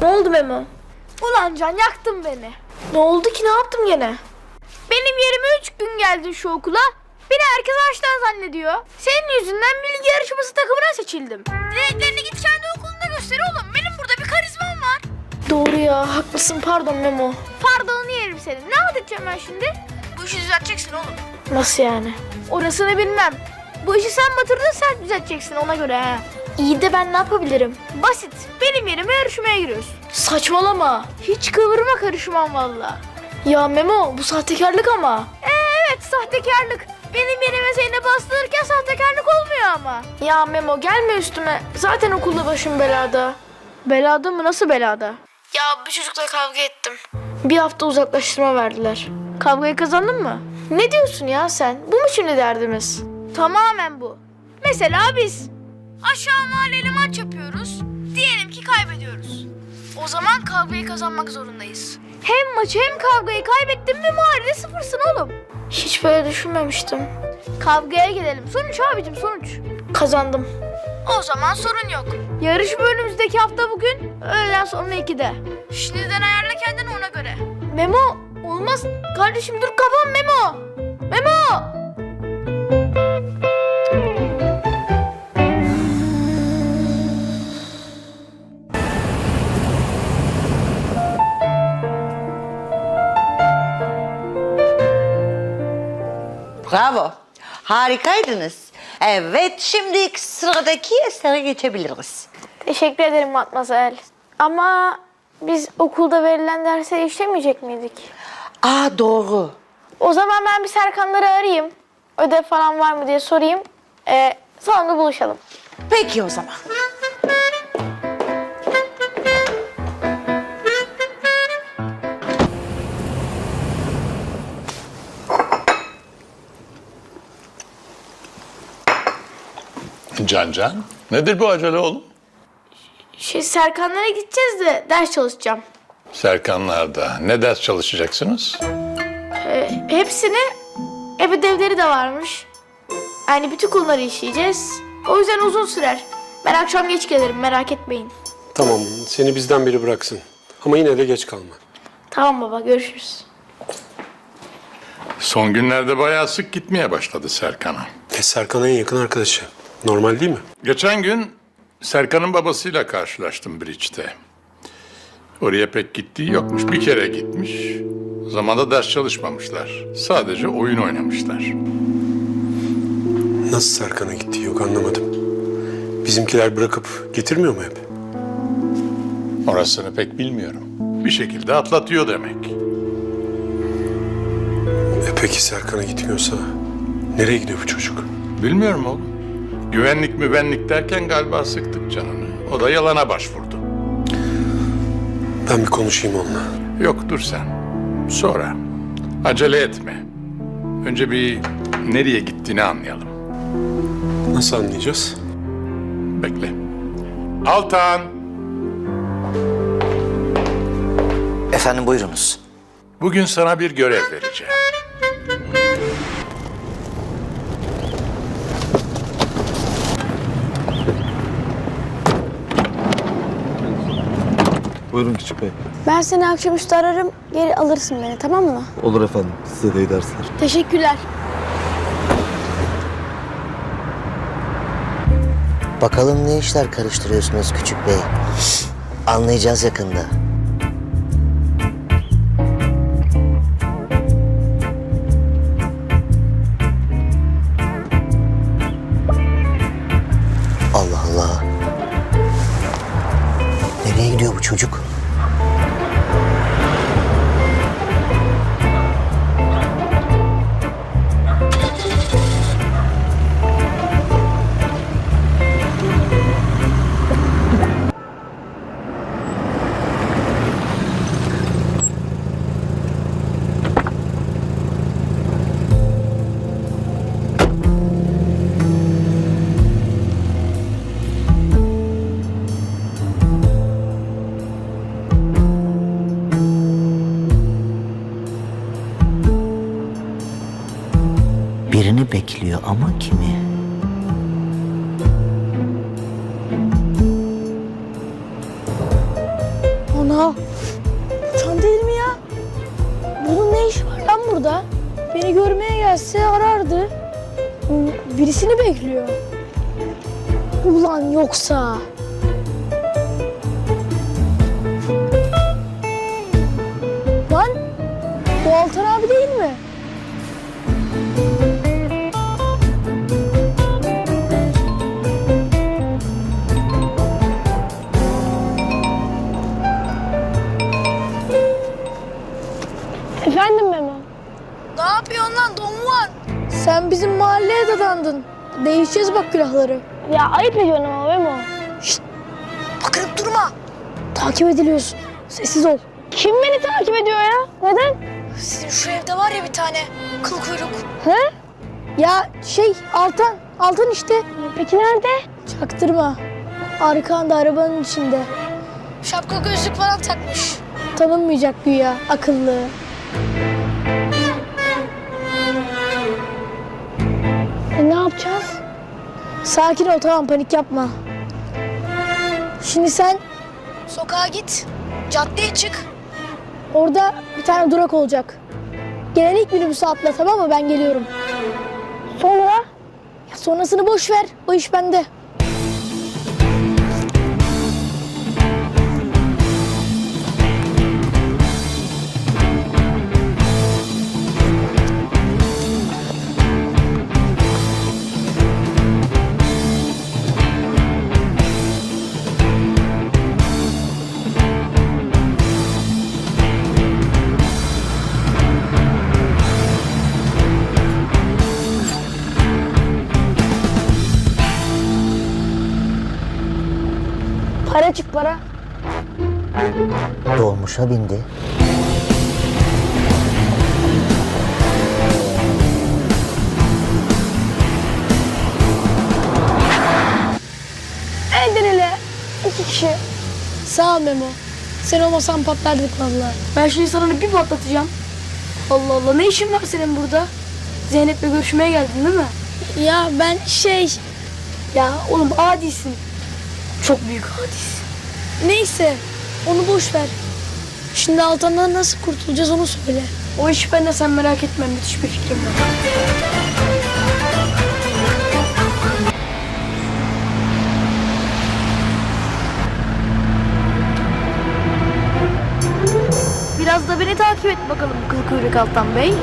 Ne oldu Memo? Ulan Can yaktın beni. Ne oldu ki ne yaptım gene? Benim yerime üç gün geldin şu okula. Beni herkes açtan zannediyor. Senin yüzünden bilgi yarışması takımına seçildim. Dileklerini git kendi okulunda göster oğlum. Benim burada bir karizmam var. Doğru ya haklısın pardon Memo. Pardonunu yerim senin. Ne anlatacağım ben şimdi? Bu işi düzelteceksin oğlum. Nasıl yani? Orasını bilmem. Bu işi sen batırdın sen düzelteceksin ona göre ha. İyi de ben ne yapabilirim? Basit. Benim yerime yarışmaya giriyorsun. Saçmalama. Hiç kıvırma karışmam valla. Ya Memo bu sahtekarlık ama. Ee, evet sahtekarlık. Benim yerime seni bastırırken sahtekarlık olmuyor ama. Ya Memo gelme üstüme. Zaten okulda başım belada. Belada mı? Nasıl belada? Ya bir çocukla kavga ettim. Bir hafta uzaklaştırma verdiler. Kavgayı kazandın mı? Ne diyorsun ya sen? Bu mu şimdi derdimiz? Tamamen bu. Mesela biz aşağı mahalleli maç yapıyoruz. Diyelim ki kaybediyoruz. O zaman kavgayı kazanmak zorundayız. Hem maçı hem kavgayı kaybettin mi mahallede sıfırsın oğlum. Hiç böyle düşünmemiştim. Kavgaya gelelim. Sonuç abicim sonuç. Kazandım. O zaman sorun yok. Yarışma önümüzdeki hafta bugün. Öğleden sonra 2'de. Şimdiden ayarla kendini ona göre. Memo olmaz. Kardeşim dur kafam Memo. Memo. Bravo. Harikaydınız. Evet, şimdi sıradaki esere geçebiliriz. Teşekkür ederim Matmazel. Ama biz okulda verilen dersleri işlemeyecek miydik? Aa doğru. O zaman ben bir Serkanları arayayım. Ödev falan var mı diye sorayım. Ee, salonda buluşalım. Peki o zaman. Can Can, nedir bu acele oğlum? Şey Serkanlara gideceğiz de ders çalışacağım. Serkanlar'da ne ders çalışacaksınız? Ee, hepsini ev ödevleri de varmış. Yani bütün konuları işleyeceğiz. O yüzden uzun sürer. Ben akşam geç gelirim merak etmeyin. Tamam, seni bizden biri bıraksın. Ama yine de geç kalma. Tamam baba görüşürüz. Son günlerde bayağı sık gitmeye başladı Serkan'a. E, Serkan en yakın arkadaşı. Normal değil mi? Geçen gün Serkan'ın babasıyla karşılaştım Bridge'te. Oraya pek gittiği yokmuş. Bir kere gitmiş. O zaman da ders çalışmamışlar. Sadece oyun oynamışlar. Nasıl Serkan'a gitti yok anlamadım. Bizimkiler bırakıp getirmiyor mu hep? Orasını pek bilmiyorum. Bir şekilde atlatıyor demek. E peki Serkan'a gitmiyorsa nereye gidiyor bu çocuk? Bilmiyorum oğlum. Güvenlik müvenlik derken galiba sıktık canını. O da yalana başvurdu. Ben bir konuşayım onunla. Yok dur sen. Sonra. Acele etme. Önce bir nereye gittiğini anlayalım. Nasıl anlayacağız? Bekle. Altan. Efendim buyurunuz. Bugün sana bir görev vereceğim. Buyurun küçük bey. Ben seni akşamüstü ararım geri alırsın beni tamam mı? Olur efendim. Size de iyi dersler. Teşekkürler. Bakalım ne işler karıştırıyorsunuz küçük bey. Anlayacağız yakında. Allah Allah. Nereye gidiyor bu çocuk? Bekliyor ama kimi? Ya uçan değil mi ya? Bunun ne işi var lan burada? Beni görmeye gelse arardı. Birisini bekliyor. Ulan yoksa... Sen bizim mahalleye dadandın. Değişeceğiz bak külahları. Ya ayıp ediyorsun ama Memo. Şşt! Bakınıp durma. Takip ediliyorsun. Sessiz ol. Kim beni takip ediyor ya? Neden? Sizin şu evde var ya bir tane kıl kuyruk. He? Ya şey Altan. Altan işte. Peki nerede? Çaktırma. Arkanda arabanın içinde. Şapka gözlük falan takmış. Tanınmayacak güya akıllı. Sakin ol tamam panik yapma. Şimdi sen sokağa git. Caddeye çık. Orada bir tane durak olacak. Gelen ilk minibüse atla tamam mı? Ben geliyorum. Sonra? Ya sonrasını boş ver. O iş bende. Dolmuşa bindi. Elden ele. iki kişi. Sağ ol Memo. Sen olmasan patlardık vallahi. Ben şimdi sana bir patlatacağım. Allah Allah ne işin var senin burada? Zeynep'le görüşmeye geldin değil mi? Ya ben şey... Ya oğlum adisin. Çok büyük adisin. Neyse onu boş ver. Şimdi Altan'dan nasıl kurtulacağız onu söyle. O iş bende sen merak etme müthiş bir fikrim var. Biraz da beni takip et bakalım kıl kuyruk Altan Bey.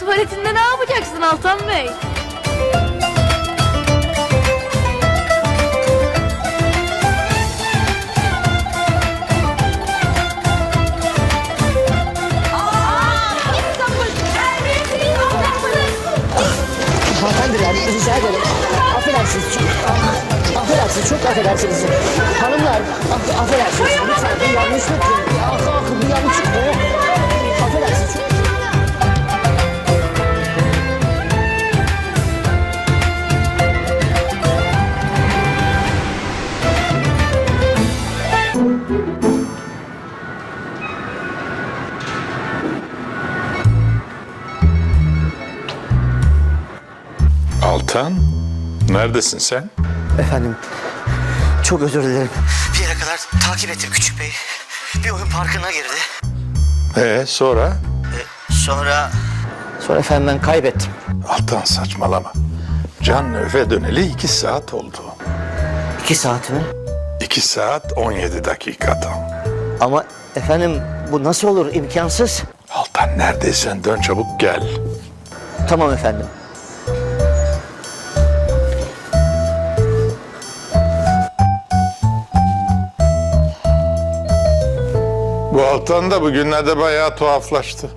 Tuvaletinde ne yapacaksın? Altan Bey? Hanımefendiler rica ederim. Affedersiniz çok, affedersiniz çok affedersiniz. Hanımlar aff, affedersiniz lütfen bu yanlışlık. Ah, ah, bu yanlışlık. Altan, neredesin sen? Efendim, çok özür dilerim. Bir yere kadar takip ettim Küçük Bey. Bir oyun parkına girdi. Ee, sonra? Sonra... Sonra efendim ben kaybettim. Altan saçmalama. Can eve döneli iki saat oldu. İki saat mi? İki saat 17 dakika tam. Ama efendim bu nasıl olur imkansız. Altan neredeysen dön çabuk gel. Tamam efendim. Bu Altan da bugünlerde bayağı tuhaflaştı.